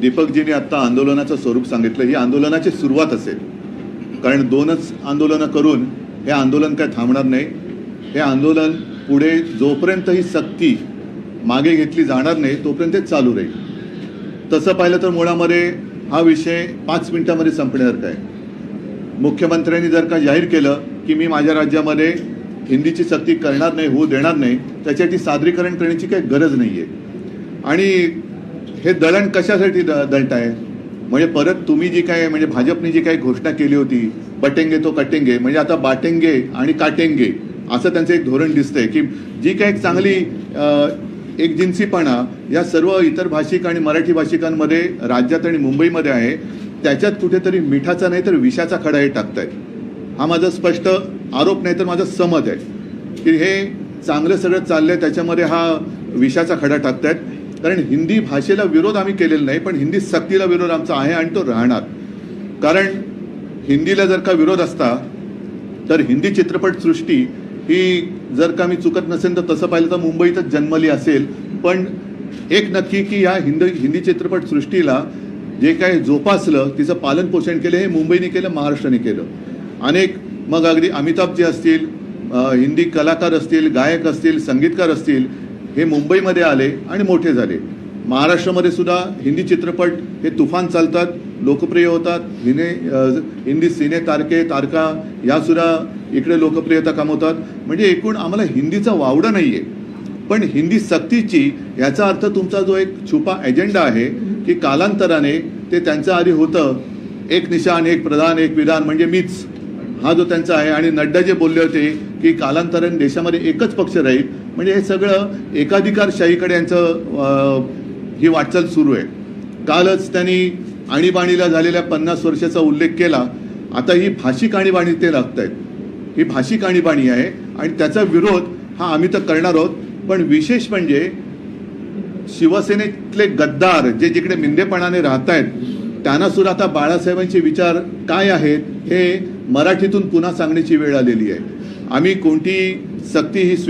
दीपकजीने आता आंदोलनाचं स्वरूप सांगितलं. ही आंदोलनाची सुरुवात असेल. कारण दोनच आंदोलनं करून हे आंदोलन काय थांबणार नाही. हे आंदोलन पुढे जोपर्यंत ही सक्ती मागे घेतली जाणार नाही तोपर्यंत ते चालू राहील. तसं पाहिलं तर मुळामध्ये हा विषय पाच मिनिटामध्ये संपण्यासारखा आहे. मुख्यमंत्र्यांनी जर का जाहीर केलं की मी माझ्या राज्यामध्ये हिंदीची सक्ती करणार नाही होऊ देणार नाही त्याच्यासाठी सादरीकरण करण्याची काही गरज नाही आहे आणि हे दळण कशासाठी द दळताय? म्हणजे परत तुम्ही जी काय म्हणजे भाजपने जी काही घोषणा केली होती बटेंगे तो कटेंगे म्हणजे आता बाटेंगे आणि काटेंगे असं त्यांचं एक धोरण दिसतंय की जी काही एक चांगली एक जिन्सीपणा या सर्व इतर भाषिक आणि मराठी भाषिकांमध्ये राज्यात आणि मुंबईमध्ये आहे त्याच्यात कुठेतरी मिठाचा नाही तर विषाचा खडा हे टाकतायत हा माझा स्पष्ट आरोप नाही तर माझं समत आहे. की हे चांगलं सगळं चाललंय त्याच्यामध्ये हा विषाचा खडा टाकतायत. कारण हिंदी भाषेला विरोध आम्ही केलेला नाही पण हिंदी सक्तीला विरोध आमचा आहे आणि तो राहणार. कारण हिंदीला जर का विरोध असता तर हिंदी चित्रपटसृष्टी ही जर का मी चुकत नसेल तर तसं पाहिलं तर मुंबईतच जन्मली असेल. पण एक नक्की की या हिंदी हिंदी चित्रपटसृष्टीला जे काय जोपासलं तिचं पालन पोषण केलं हे मुंबईने केलं महाराष्ट्राने केलं. अनेक मग अगदी अमिताभजी असतील हिंदी कलाकार असतील गायक असतील संगीतकार असतील हे मुंबईमध्ये आले आणि मोठे झाले. महाराष्ट्रामध्ये सुद्धा हिंदी चित्रपट हे तुफान चालतात लोकप्रिय होतात. हिने हिंदी सिने तारके तारका यासुद्धा इकडे लोकप्रियता कमवतात. म्हणजे एकूण आम्हाला हिंदीचा वावडा नाही आहे पण हिंदी सक्तीची याचा अर्थ तुमचा जो एक छुपा एजेंडा आहे की कालांतराने ते त्यांच्या आधी होतं. एक निशाण एक प्रधान एक विधान म्हणजे मीच. हा जो त्यांचा आहे. आणि नड्डा जे बोलले होते की कालांतराने देशामध्ये एकच पक्ष राहील. म्हणजे हे सगळं एकाधिकारशाहीकडे यांचं ही वाटचाल सुरू आहे. कालच त्यांनी आणीबाणीला झालेल्या पन्नास वर्षाचा उल्लेख केला. आता ही भाषिक आणीबाणी ते लागत आहेत ही भाषिक आणीबाणी आहे आणि त्याचा विरोध हा आम्ही तर करणार आहोत. पण विशेष म्हणजे शिवसेनेतले गद्दार जे जिकडे मिंदेपणाने राहत आहेत त्यांना सुद्धा आता बाळासाहेबांचे विचार काय आहेत हे मराठीतून पुन्हा सांगण्याची वेळ आलेली आहे. आम्ही कोणतीही सक्ती ही